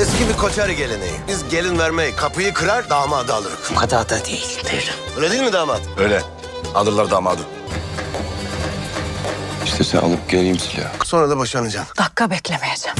Eski bir koçarı geleneği. Biz gelin vermeyi kapıyı kırar damadı alırız. Bu kadar da değildir. Öyle değil mi damat? Öyle. Alırlar damadı. İşte sen alıp geleyim silahı. Sonra da boşanacaksın. Dakika beklemeyeceğim.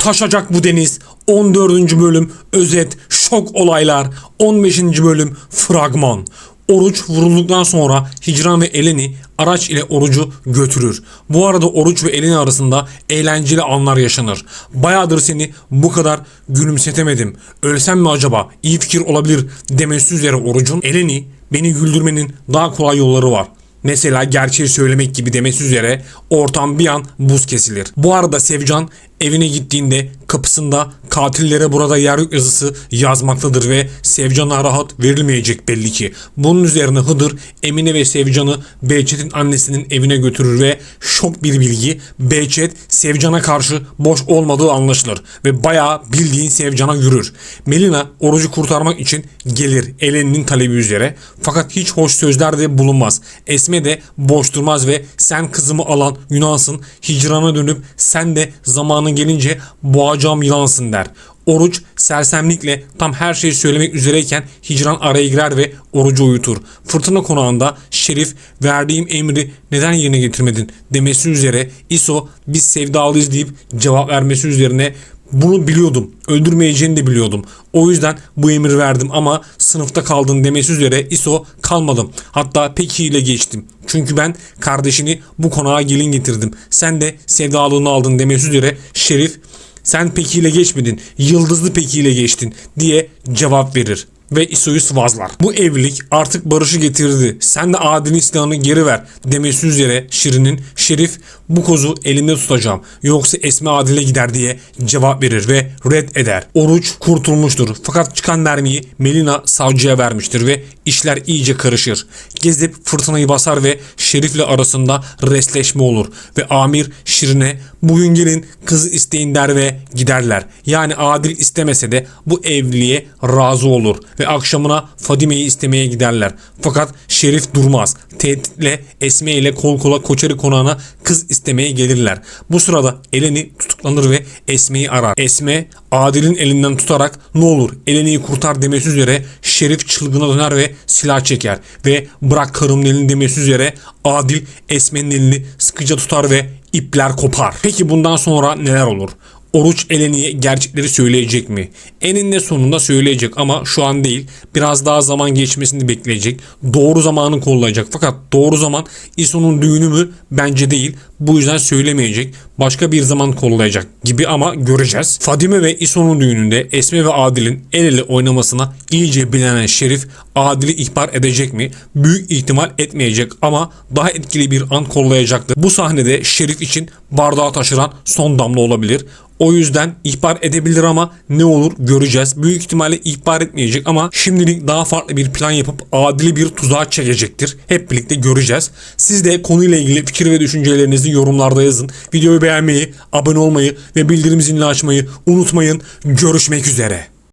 Taşacak bu deniz 14. bölüm özet şok olaylar 15. bölüm fragman Oruç vurulduktan sonra Hicran ve Eleni araç ile Oruç'u götürür. Bu arada Oruç ve Eleni arasında eğlenceli anlar yaşanır. Bayağıdır seni bu kadar gülümsetemedim. Ölsem mi acaba? İyi fikir olabilir demesi üzere Oruç'un Eleni beni güldürmenin daha kolay yolları var. Mesela gerçeği söylemek gibi demesi üzere ortam bir an buz kesilir. Bu arada Sevcan evine gittiğinde kapısında katillere burada yer yok yazısı yazmaktadır ve Sevcan'a rahat verilmeyecek belli ki. Bunun üzerine Hıdır Emine ve Sevcan'ı Behçet'in annesinin evine götürür ve şok bir bilgi Behçet Sevcan'a karşı boş olmadığı anlaşılır ve bayağı bildiğin Sevcan'a yürür. Melina orucu kurtarmak için gelir Eleni'nin talebi üzere fakat hiç hoş sözlerde bulunmaz. Esme de boş durmaz ve sen kızımı alan Yunansın hicrana dönüp sen de zamanın gelince boğacağım yılansın der. Oruç sersemlikle tam her şeyi söylemek üzereyken hicran araya girer ve orucu uyutur. Fırtına konağında Şerif verdiğim emri neden yerine getirmedin demesi üzere İso biz sevdalıyız deyip cevap vermesi üzerine bunu biliyordum. Öldürmeyeceğini de biliyordum. O yüzden bu emri verdim ama sınıfta kaldın demesi üzere ISO kalmadım. Hatta peki ile geçtim. Çünkü ben kardeşini bu konağa gelin getirdim. Sen de sevdalığını aldın demesi üzere Şerif sen Peki ile geçmedin, yıldızlı Peki ile geçtin diye cevap verir ve İso'yu sıvazlar. Bu evlilik artık barışı getirdi. Sen de Adil'in silahını geri ver demesi üzere Şirin'in Şerif bu kozu elimde tutacağım yoksa Esme Adil'e gider diye cevap verir ve red eder. Oruç kurtulmuştur fakat çıkan mermiyi Melina savcıya vermiştir ve işler iyice karışır. Gezip fırtınayı basar ve Şerif'le arasında resleşme olur ve Amir Şirin'e bugün gelin kızı isteyin der ve giderler. Yani Adil istemese de bu evliliğe razı olur ve akşamına Fadime'yi istemeye giderler. Fakat Şerif durmaz. Tehditle Esme ile kol kola Koçeri konağına kız istemeye gelirler. Bu sırada Eleni tutuklanır ve Esme'yi arar. Esme Adil'in elinden tutarak ne olur Eleni'yi kurtar demesi üzere Şerif çılgına döner ve silah çeker ve bırak karımın elini demesi üzere Adil Esme'nin elini sıkıca tutar ve ipler kopar. Peki bundan sonra neler olur? Oruç Eleni'ye gerçekleri söyleyecek mi? Eninde sonunda söyleyecek ama şu an değil. Biraz daha zaman geçmesini bekleyecek. Doğru zamanı kollayacak. Fakat doğru zaman İso'nun düğünü mü? Bence değil. Bu yüzden söylemeyecek. Başka bir zaman kollayacak gibi ama göreceğiz. Fadime ve İso'nun düğününde Esme ve Adil'in el ele oynamasına iyice bilenen Şerif Adil'i ihbar edecek mi? Büyük ihtimal etmeyecek ama daha etkili bir an kollayacaktır. Bu sahnede Şerif için bardağı taşıran son damla olabilir. O yüzden ihbar edebilir ama ne olur göreceğiz. Büyük ihtimalle ihbar etmeyecek ama şimdilik daha farklı bir plan yapıp adili bir tuzağa çekecektir. Hep birlikte göreceğiz. Siz de konuyla ilgili fikir ve düşüncelerinizi yorumlarda yazın. Videoyu beğenmeyi, abone olmayı ve bildirim zilini açmayı unutmayın. Görüşmek üzere.